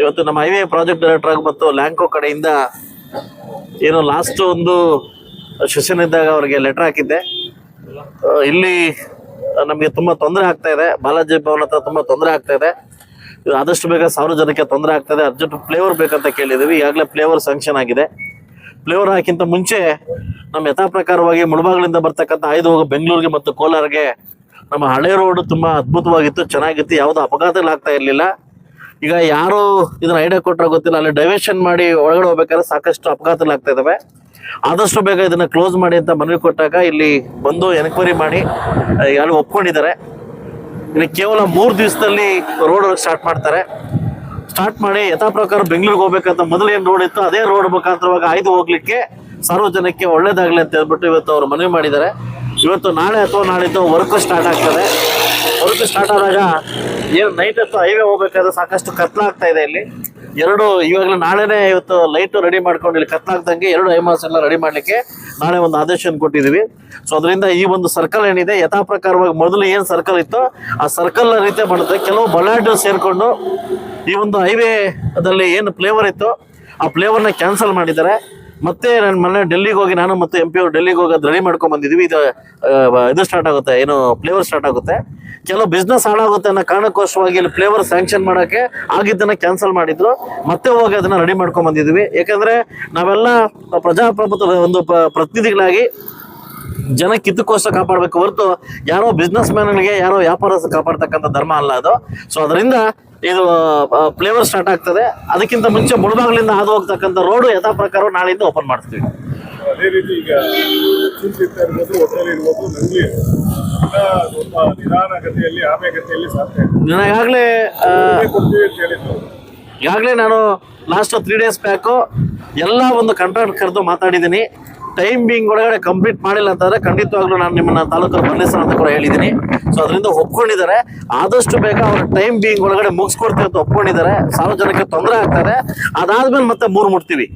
ಇವತ್ತು ನಮ್ಮ highway project director ಆಗಿ ಮತ್ತು ಲ್ಯಾಂಕೋ ಕಡೆಯಿಂದ ಏನು ಲಾಸ್ಟ್ ಒಂದು ಸೆಷನ್ ಇದ್ದಾಗ ಅವರಿಗೆ ಲೆಟರ್ ಹಾಕಿದ್ದೆ. ಇಲ್ಲಿ ನಮಗೆ ತುಂಬ ತೊಂದರೆ ಆಗ್ತಾ ಇದೆ. ಬಾಲಾಜಿ ಭವನ್ ಹತ್ರ ತುಂಬ ತೊಂದರೆ ಆಗ್ತಾ ಇದೆ. ಇದು ಆದಷ್ಟು ಬೇಗ ಸಾವಿರ ಜನಕ್ಕೆ ತೊಂದರೆ ಆಗ್ತಾ ಇದೆ. ಅರ್ಜೆಂಟ್ ಫ್ಲೇವರ್ ಬೇಕಂತ ಕೇಳಿದ್ದೀವಿ ಈಗಾಗಲೇ ಫ್ಲೇವರ್ ಸ್ಯಾಂಕ್ಷನ್ ಆಗಿದೆ. ಫ್ಲೇವರ್ ಹಾಕಿಂತ ಮುಂಚೆ ನಮ್ಮ ಯಥಾ ಪ್ರಕಾರವಾಗಿ ಮುಳಬಾಗಿಲಿಂದ ಬರ್ತಕ್ಕಂಥ ಆಯ್ದು ಹೋಗೋ ಬೆಂಗಳೂರಿಗೆ ಮತ್ತು ಕೋಲಾರ್ಗೆ ನಮ್ಮ ಹಳೆ ರೋಡ್ ತುಂಬ ಅದ್ಭುತವಾಗಿತ್ತು, ಚೆನ್ನಾಗಿತ್ತು. ಯಾವುದೋ ಅಪಘಾತಗಳಾಗ್ತಾ ಇರಲಿಲ್ಲ. ಈಗ ಯಾರು ಇದನ್ನ ಐಡಿಯಾ ಕೊಟ್ಟರೆ ಗೊತ್ತಿಲ್ಲ. ಅಲ್ಲಿ ಡೈವರ್ಷನ್ ಮಾಡಿ ಒಳಗಡೆ ಹೋಗ್ಬೇಕಾದ್ರೆ ಸಾಕಷ್ಟು ಅಪಘಾತಗಳಾಗ್ತಾ ಇದಾವೆ. ಆದಷ್ಟು ಬೇಗ ಇದನ್ನ ಕ್ಲೋಸ್ ಮಾಡಿ ಅಂತ ಮನವಿ ಕೊಟ್ಟಾಗ ಇಲ್ಲಿ ಬಂದು ಎನ್ಕ್ವೈರಿ ಮಾಡಿ ಯಾರು ಒಪ್ಕೊಂಡಿದ್ದಾರೆ. ಇನ್ನು ಕೇವಲ ಮೂರು ದಿವಸದಲ್ಲಿ ರೋಡ್ ಸ್ಟಾರ್ಟ್ ಮಾಡ್ತಾರೆ. ಸ್ಟಾರ್ಟ್ ಮಾಡಿ ಯಥಾ ಪ್ರಕಾರ ಬೆಂಗಳೂರಿಗೆ ಹೋಗ್ಬೇಕಂತ ಮೊದಲು ಏನು ರೋಡ್ ಇತ್ತು ಅದೇ ರೋಡ್ ಮುಖಾಂತರವಾಗಿ ಆಯ್ದು ಹೋಗ್ಲಿಕ್ಕೆ ಸಾರ್ವಜನಿಕಕ್ಕೆ ಒಳ್ಳೇದಾಗ್ಲಿ ಅಂತ ಹೇಳ್ಬಿಟ್ಟು ಇವತ್ತು ಅವರು ಮನವಿ ಮಾಡಿದ್ದಾರೆ. ಇವತ್ತು ನಾಳೆ ಅಥವಾ ನಾಳಿದ್ದು ವರ್ಕ್ ಸ್ಟಾರ್ಟ್ ಆಗ್ತದೆ. ವರ್ಕ್ ಸ್ಟಾರ್ಟ್ ಆದಾಗ ಏನು ನೈಟ್ ಹೊತ್ತು ಹೈವೇ ಹೋಗ್ಬೇಕಾದ್ರೆ ಸಾಕಷ್ಟು ಕತ್ಲಾಗ್ತಾ ಇದೆ ಇಲ್ಲಿ. ಎರಡು ಇವಾಗಲೇ ನಾಳೆನೇ ಇವತ್ತು ಲೈಟ್ ರೆಡಿ ಮಾಡ್ಕೊಂಡು ಇಲ್ಲಿ ಕತ್ಲಾಗ್ದಂಗೆ ಎರಡು ಐಮಾಸ್ ಎಲ್ಲ ರೆಡಿ ಮಾಡ್ಲಿಕ್ಕೆ ನಾಳೆ ಒಂದು ಆದೇಶವನ್ನು ಕೊಟ್ಟಿದ್ದೀವಿ. ಸೊ ಅದರಿಂದ ಈ ಒಂದು ಸರ್ಕಲ್ ಏನಿದೆ ಯಥಾ ಪ್ರಕಾರವಾಗಿ ಮೊದಲು ಏನು ಸರ್ಕಲ್ ಇತ್ತು ಆ ಸರ್ಕಲ್ ರೀತಿ ಮಾಡುತ್ತೆ. ಕೆಲವು ಬಲಾಢ್ಯರು ಸೇರ್ಕೊಂಡು ಈ ಒಂದು ಹೈವೇ ಅದಲ್ಲಿ ಏನು ಫ್ಲೇವರ್ ಇತ್ತು ಆ ಫ್ಲೇವರ್ನ ಕ್ಯಾನ್ಸಲ್ ಮಾಡಿದ್ದಾರೆ. ಮತ್ತೆ ನಾನು ಮೊನ್ನೆ ಡೆಲ್ಲಿಗೆ ಹೋಗಿ ನಾನು ಮತ್ತೆ ಎಂ ಪಿ ಅವರು ಡೆಲ್ಲಿಗೆ ಹೋಗಿ ಅದು ರೆಡಿ ಮಾಡ್ಕೊಂಡ್ ಬಂದಿದ್ವಿ. ಇದು ಇದು ಸ್ಟಾರ್ಟ್ ಆಗುತ್ತೆ. ಏನು ಫ್ಲೇವರ್ ಸ್ಟಾರ್ಟ್ ಆಗುತ್ತೆ. ಕೆಲವು ಬಿಸ್ನೆಸ್ ಹಾಳಾಗುತ್ತೆ ಅನ್ನೋ ಕಾರಣಕ್ಕೋಸ್ಕರವಾಗಿ ಇಲ್ಲಿ ಫ್ಲೇವರ್ ಸ್ಯಾಂಕ್ಷನ್ ಮಾಡೋಕ್ಕೆ ಆಗಿದ್ದನ್ನು ಕ್ಯಾನ್ಸಲ್ ಮಾಡಿದ್ರು. ಮತ್ತೆ ಹೋಗಿ ಅದನ್ನು ರೆಡಿ ಮಾಡ್ಕೊಂಡ್ ಬಂದಿದ್ವಿ. ಯಾಕಂದ್ರೆ ನಾವೆಲ್ಲ ಪ್ರಜಾಪ್ರಭುತ್ವದ ಒಂದು ಪ್ರತಿನಿಧಿಗಳಾಗಿ ಜನ ಕಿತ್ತಕ್ಕೋಸ್ಕರ ಕಾಪಾಡಬೇಕು ಹೊರತು ಯಾರೋ ಬಿಸ್ನೆಸ್ ಮ್ಯಾನ್ಗಳಿಗೆ ಯಾರೋ ವ್ಯಾಪಾರ ಕಾಪಾಡ್ತಕ್ಕಂಥ ಧರ್ಮ ಅಲ್ಲ ಅದು. ಸೊ ಅದರಿಂದ ಇದು ಫ್ಲೇವರ್ ಸ್ಟಾರ್ಟ್ ಆಗ್ತದೆ. ಅದಕ್ಕಿಂತ ಮುಂಚೆ ಮುಳಬಾಗ್ಲಿಂದ ಹಾದು ಹೋಗ್ತಕ್ಕಂಥ ರೋಡ್ ಯಥಾ ಪ್ರಕಾರ ನಾಳೆಯಿಂದ ಓಪನ್ ಮಾಡ್ತೀವಿ. ಅದೇ ರೀತಿ ಈಗ ಇರ್ಬೋದು ಹೋಟೆಲ್ ಇರ್ಬೋದು ನಂಗ್ಲಿ ಎಲ್ಲ ಸ್ವಲ್ಪ ನಿಧಾನ ಗತಿಯಲ್ಲಿ ಆಮೆ ಗತಿಯಲ್ಲಿ ಸಾಧ್ಯ ನನಗಾಗಲೇ ಕೊಡ್ತೀವಿ ಅಂತ ಹೇಳಿದ್ರು. ಈಗಾಗಲೇ ನಾನು ಲಾಸ್ಟ್ ತ್ರೀ ಡೇಸ್ ಬ್ಯಾಕು ಎಲ್ಲ ಒಂದು ಕಂಟ್ರಾಕ್ಟ್ ಕರೆದು ಮಾತಾಡಿದ್ದೀನಿ. ಟೈಮ್ ಬಿಂಗ್ ಒಳಗಡೆ ಕಂಪ್ಲೀಟ್ ಮಾಡಿಲ್ಲ ಅಂತಂದ್ರೆ ಖಂಡಿತವಾಗ್ಲೂ ನಾನು ನಿಮ್ಮನ್ನ ತಾಲೂಕಲ್ಲಿ ಬಂದಿಸ್ ಅಂತ ಕೂಡ ಹೇಳಿದ್ದೀನಿ. ಸೊ ಅದರಿಂದ ಒಪ್ಕೊಂಡಿದ್ದಾರೆ. ಆದಷ್ಟು ಬೇಗ ಅವ್ರ ಟೈಮ್ ಬಿಂಗ್ ಒಳಗಡೆ ಮುಗಿಸ್ಕೊಡ್ತೀವಿ ಅಂತ ಒಪ್ಕೊಂಡಿದ್ದಾರೆ. ಸಾರ್ವಜನಿಕ ತೊಂದರೆ ಆಗ್ತಾರೆ ಅದಾದ್ಮೇಲೆ ಮತ್ತೆ ಮೂರು ಮುಟ್ತೀವಿ.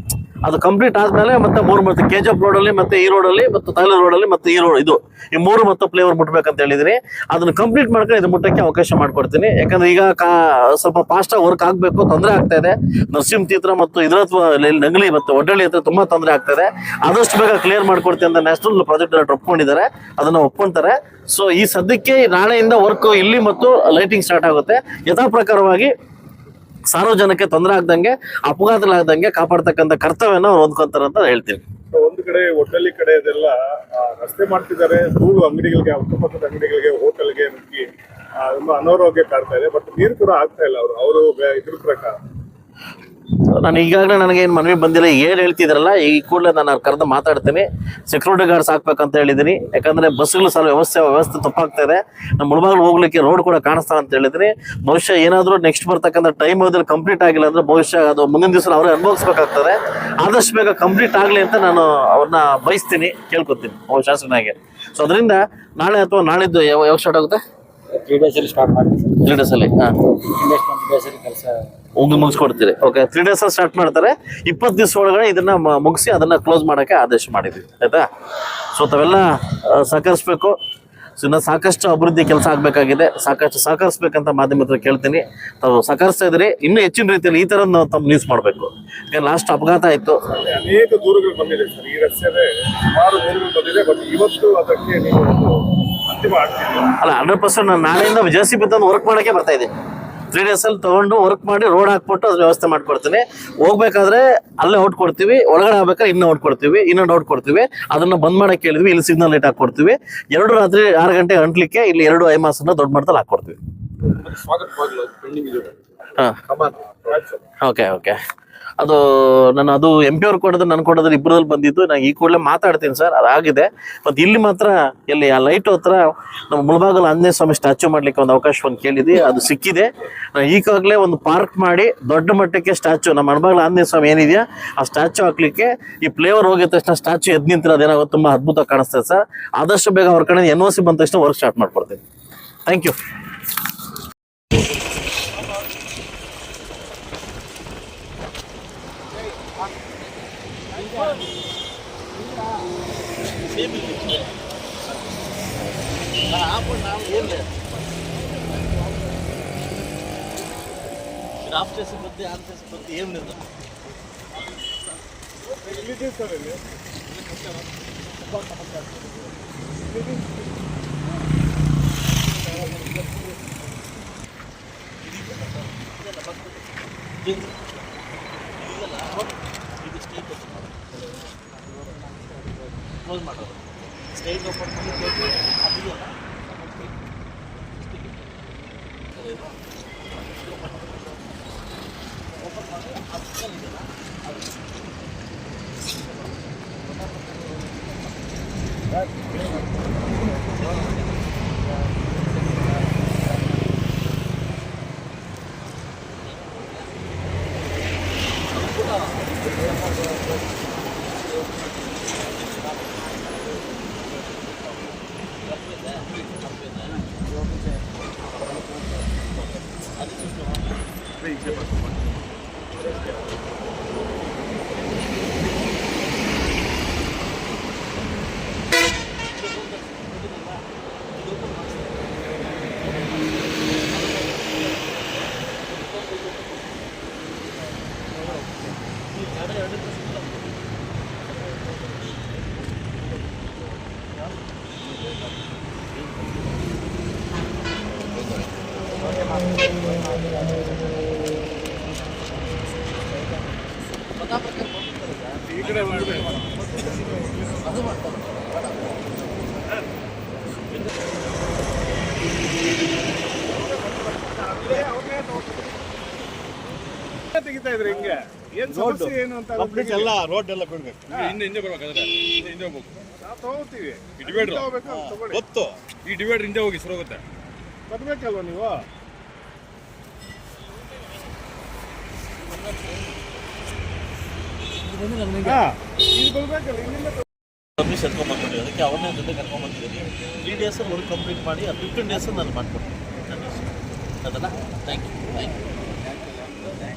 ಅದು ಕಂಪ್ಲೀಟ್ ಆದ್ಮೇಲೆ ಮತ್ತೆ ಮೂರು ಮತ್ತೆ ಕೆ ಜಿ ಎಫ್ ರೋಡಲ್ಲಿ ಮತ್ತೆ ಈ ರೋಡಲ್ಲಿ ಮತ್ತು ರೋಡ್ ರೋಡಲ್ಲಿ ಮತ್ತೆ ಈ ರೋಡ್ ಇದು. ಈ ಮೂರು ಮತ್ತೆ ಫ್ಲೇವರ್ ಮುಟ್ಬೇಕಂತ ಹೇಳಿದ್ರಿ. ಅದನ್ನು ಕಂಪ್ಲೀಟ್ ಮಾಡ್ಕೊಂಡು ಇದು ಮುಟ್ಟಕ್ಕೆ ಅವಕಾಶ ಮಾಡ್ಕೊಡ್ತೀನಿ. ಯಾಕಂದ್ರೆ ಈಗ ಕಾ ಸ್ವಲ್ಪ ಫಾಸ್ಟಾಗಿ ವರ್ಕ್ ಆಗಬೇಕು, ತೊಂದರೆ ಆಗ್ತಾ ಇದೆ. ನರಸಿಂಹ ತೀತ್ರ ಮತ್ತು ಇದ್ರ ನಂಗಲಿ ಮತ್ತು ಒಡ್ಡಳ್ಳಿ ಹತ್ರ ತುಂಬಾ ತೊಂದರೆ ಆಗ್ತಾ ಇದೆ. ಆದಷ್ಟು ಬೇಗ ಕ್ಲಿಯರ್ ಮಾಡ್ಕೊಡ್ತೀನಿ ಅಂತ ನ್ಯಾಷನಲ್ ಪ್ರಾಜೆಕ್ಟ್ ಡೈರೆಕ್ಟರ್ ಒಪ್ಕೊಂಡಿದ್ದಾರೆ. ಅದನ್ನು ಒಪ್ಕೊಂತಾರೆ. ಸೊ ಈ ಸದ್ಯಕ್ಕೆ ನಾಳೆಯಿಂದ ವರ್ಕ್ ಇಲ್ಲಿ ಮತ್ತು ಲೈಟಿಂಗ್ ಸ್ಟಾರ್ಟ್ ಆಗುತ್ತೆ. ಯಥಾ ಪ್ರಕಾರವಾಗಿ ಸಾರ್ವಜನಿಕ ತೊಂದರೆ ಆಗ್ದಂಗೆ, ಅಪಘಾತಗಳಾಗ್ದಂಗೆ ಕಾಪಾಡ್ತಕ್ಕಂಥ ಕರ್ತವ್ಯನ ಅವ್ರು ಹೊಂದ್ಕೊಂತಾರೆ ಅಂತ ಹೇಳ್ತೀನಿ. ಒಂದು ಕಡೆ ಹೋಟೆಲ್ ಕಡೆ ಇದೆಲ್ಲ ರಸ್ತೆ ಮಾಡ್ತಿದ್ದಾರೆ. ಧೂಳು ಅಂಗಡಿಗಳಿಗೆ, ಅಕ್ಕಪಕ್ಕದ ಅಂಗಡಿಗಳಿಗೆ, ಹೋಟೆಲ್ಗೆ ನುಗ್ಗಿ ತುಂಬಾ ಅನಾರೋಗ್ಯ ಕಾಡ್ತಾ ಇದೆ. ಬಟ್ ನೀರು ಕೂಡ ಆಗ್ತಾ ಇಲ್ಲ ಅವರು. ಅವರು ಇದ್ರ ಪ್ರಕಾರ. ನಾನು ಈಗಾಗಲೇ ನನಗೆ ಏನು ಮನವಿ ಬಂದಿಲ್ಲ ಏನು ಹೇಳ್ತಿದ್ರಲ್ಲ ಈ ಕೂಡಲೇ ನಾನು ಕರೆದು ಮಾತಾಡ್ತೀನಿ. ಸೆಕ್ಯೂರಿಟಿ ಗಾರ್ಡ್ಸ್ ಹಾಕ್ಬೇಕಂತ ಹೇಳಿದ್ದೀನಿ ಯಾಕಂದರೆ ಬಸ್ಗಳು ಸಲ ವ್ಯವಸ್ಥೆ ವ್ಯವಸ್ಥೆ ತಪ್ಪಾಗ್ತಾ ಇದೆ. ನಮ್ಮ ಮುಳಬಾಗಲು ಹೋಗ್ಲಿಕ್ಕೆ ರೋಡ್ ಕೂಡ ಕಾಣಿಸ್ತಾ ಅಂತ ಹೇಳಿದ್ರಿ ಬಹುಶಃ ಏನಾದರೂ ನೆಕ್ಸ್ಟ್ ಬರ್ತಕ್ಕಂಥ ಟೈಮ್ ಅದ್ರಲ್ಲಿ ಕಂಪ್ಲೀಟ್ ಆಗಿಲ್ಲ ಅಂದರೆ ಬಹುಶಃ ಅದು ಮುಂದಿನ ದಿವಸ ಅವರೇ ಅನುಭವಿಸ್ಬೇಕಾಗ್ತದೆ. ಆದಷ್ಟು ಬೇಗ ಕಂಪ್ಲೀಟ್ ಆಗಲಿ ಅಂತ ನಾನು ಅವ್ರನ್ನ ಬಯಸ್ತೀನಿ ಕೇಳ್ಕೊತೀನಿ ಅವ್ರ ಶಾಸಕನಾಗೆ. ಸೊ ಅದರಿಂದ ನಾಳೆ ಅಥವಾ ನಾಳಿದ್ದು ಯಾವ ಯಾವ ಸ್ಟಾರ್ಟ್ ಆಗುತ್ತೆ? ತ್ರೀ ಸ್ಟಾರ್ಟ್ ಮಾಡ್ತೀನಿ ತ್ರೀ ಡೇಸಲ್ಲಿ ಹಾಂ. ಕೆಲಸ ಮುಗಿ ಮುಗಿಸ್ಕೊಡ್ತೀರಿ. ಓಕೆ ತ್ರೀ ಡೇಸ್ ಸ್ಟಾರ್ಟ್ ಮಾಡ್ತಾರೆ. ಇಪ್ಪತ್ತು ದಿವಸ ಒಳಗಡೆ ಇದನ್ನ ಮುಗಿಸಿ ಅದನ್ನ ಕ್ಲೋಸ್ ಮಾಡೋಕೆ ಆದೇಶ ಮಾಡಿದ್ವಿ. ಆಯ್ತಾ? ಸೊ ತಾವೆಲ್ಲ ಸಹಕರಿಸ್ಬೇಕು. ಸೊ ಇನ್ನು ಸಾಕಷ್ಟು ಅಭಿವೃದ್ಧಿ ಕೆಲಸ ಆಗಬೇಕಾಗಿದೆ. ಸಾಕಷ್ಟು ಸಹಕರಿಸ್ಬೇಕಂತ ಮಾಧ್ಯಮದ ಕೇಳ್ತೀನಿ. ತಾವು ಸಹಕರಿಸ್ತಾ ಇದ್ರಿ ಇನ್ನೂ ಹೆಚ್ಚಿನ ರೀತಿಯಲ್ಲಿ ಈ ಥರ ನಾವು ತಮ್ಮ ನ್ಯೂಸ್ ಮಾಡಬೇಕು. ಈಗ ಲಾಸ್ಟ್ ಅಪಘಾತ ಆಯಿತು. ಅನೇಕ ದೂರುಗಳು ಬಂದಿದೆ ಸರ್. ಈ ಸುಮಾರು ದೂರುಗಳು ಬಂದಿದೆ. ಬಟ್ ಇವತ್ತು ಅದಕ್ಕೆ ನೀವು ಅಂತಿಮ ಅಲ್ಲ ಹಂಡ್ರೆಡ್ ಪರ್ಸೆಂಟ್ ನಾನು ನಾಳೆಯಿಂದ ಜೆ ಸಿ ಬಿ ತಂದು ವರ್ಕ್ ಮಾಡೋಕ್ಕೆ ಬರ್ತಾ ಇದ್ದೀನಿ. ತ್ರೀ ಅಲ್ಲಿ ತಗೊಂಡು ವರ್ಕ್ ಮಾಡಿ ರೋಡ್ ಹಾಕ್ಬಿಟ್ಟು ಅದ್ರ ವ್ಯವಸ್ಥೆ ಮಾಡ್ಕೊಡ್ತೀನಿ. ಹೋಗ್ಬೇಕಾದ್ರೆ ಅಲ್ಲೇ ಔಟ್ ಕೊಡ್ತೀವಿ ಒಳಗಡೆ ಆಗ್ಬೇಕಾದ್ರೆ ಇನ್ನೂ ಔಟ್ ಕೊಡ್ತೀವಿ ಇನ್ನೊಂದು ಔಟ್ ಕೊಡ್ತೀವಿ. ಅದನ್ನ ಬಂದ್ ಮಾಡಕ್ಕೆ ಹೇಳಿದ್ವಿ ಇಲ್ಲಿ ಸಿಗ್ನಲ್ ಲೈಟ್ ಹಾಕೊಡ್ತೀವಿ ಎರಡು ರಾತ್ರಿ ಆರು ಗಂಟೆ ಗಂಟ್ಲಿಕ್ಕೆ ಇಲ್ಲಿ ಎರಡು ಐಮಾಸನ್ನ ದೊಡ್ಡ ಮಟ್ಟದಲ್ಲಿ ಹಾಕೊಡ್ತೀವಿ ಹಾಂ. ಓಕೆ ಓಕೆ ಅದು ನಾನು ಅದು ಎಂ ಪಿ ಅವ್ರು ಕೊಡೋದು ನಾನು ಕೊಡೋದ್ರ ಇಬ್ಬರದಲ್ಲಿ ಬಂದಿದ್ದು. ನಾನು ಈ ಕೂಡಲೇ ಮಾತಾಡ್ತೀನಿ ಸರ್ ಅದಾಗಿದೆ ಮತ್ತು ಇಲ್ಲಿ ಮಾತ್ರ ಇಲ್ಲಿ ಆ ಲೈಟ್ ಹತ್ರ ನಮ್ಮ ಮುಳಬಾಗಲ್ ಆಂಜನೇಯ ಸ್ವಾಮಿ ಸ್ಟ್ಯಾಚ್ಯೂ ಮಾಡ್ಲಿಕ್ಕೆ ಒಂದು ಅವಕಾಶ ಒಂದು ಕೇಳಿದ್ವಿ, ಅದು ಸಿಕ್ಕಿದೆ. ನಾನು ಈಗಾಗಲೇ ಒಂದು ಪಾರ್ಕ್ ಮಾಡಿ ದೊಡ್ಡ ಮಟ್ಟಕ್ಕೆ ಸ್ಟ್ಯಾಚ್ಯೂ ನಮ್ಮ ಮುಳಬಾಗಲ್ ಆಂಜನೇಯ ಸ್ವಾಮಿ ಏನಿದೆಯಾ, ಆ ಸ್ಟ್ಯಾಚ್ಯೂ ಹಾಕ್ಲಿಕ್ಕೆ ಈ ಫ್ಲೇವರ್ ಹೋಗಿದ ತಕ್ಷಣ ಸ್ಟ್ಯಾಚ್ಯೂ ಎದ್ದು ನಿಂತಿರೋದು ಏನಾಗುತ್ತೆ ತುಂಬ ಅದ್ಭುತ ಕಾಣಿಸ್ತದೆ ಸರ್. ಆದಷ್ಟು ಬೇಗ ಅವ್ರ ಕಡೆ ಎನ್ ಒ ಸಿ ಬಂದ ತಕ್ಷಣ ವರ್ಕ್ ಸ್ಟಾರ್ಟ್ ಮಾಡ್ಕೊಡ್ತೀನಿ. ಥ್ಯಾಂಕ್ ಯು గ్రాఫ్ చేసే కొద్ది ఆన్ చేసే కొద్ది ఏం లేదు ఇది ಕ್ಲೋಸ್ ಮಾಡೋದು ಸ್ಟೇಟ್ ಓಪನ್ ಮಾಡಿ close ಮಾಡಿ, ಅದಿದೆಯಲ್ಲ, ಓಪನ್ ಮಾಡಿ ಅದ್ರಲ್ಲಿ ಇದೆಯಲ್ಲ, ಅದು ಈ ಕಡೆ ಬಂದ್ರೆ ತೆಗಿತಾ ಇದ್ರೆ ಹಿಂಗೆ ಏನ್ ಸಮಸ್ಯೆ ಏನು ಅಂತ ಕಂಪ್ಲೀಟ್ ಎಲ್ಲ ರೋಡ್ ಎಲ್ಲ ಬಿಡ್ಬೇಕು ಹಿಂದೆ ಹಿಂದೆ ಬರ್ಬೇಕಾದ್ರೆ ಹಿಂದೆ ಹಿಂದೆ ಹೋಗ್ಬೇಕು. ನಾವು ತಗೋತೀವಿ. ಈ ತಗೊಳ್ಳಿ. ಗೊತ್ತು. ಈ ಡಿವೈಡರ್ ಹಿಂದೆ ಹೋಗಿ ಸುರೋಗುತ್ತೆ ಹೋಗುತ್ತೆ ಬರ್ಬೇಕಲ್ವ ನೀವು? ಪರ್ಮಿಷನ್ ಎತ್ಕೊಂಡ್ಬಂದ್ಬಿಟ್ಟು ಅದಕ್ಕೆ ಅವ್ರನ್ನೇ ಜೊತೆ ಕರ್ಕೊಂಡ್ಬಂದಿದ್ದೀನಿ ತ್ರೀ ಡೇಸ್ ವರ್ಕ್ ಕಂಪ್ಲೀಟ್ ಮಾಡಿ ಆ ಫಿಫ್ಟೀನ್ ಡೇಸ್ ನಾನು ಮಾಡ್ಕೊಡ್ತೀನಿ. ಅದಲ್ಲ ಥ್ಯಾಂಕ್ ಯು ಥ್ಯಾಂಕ್ ಯು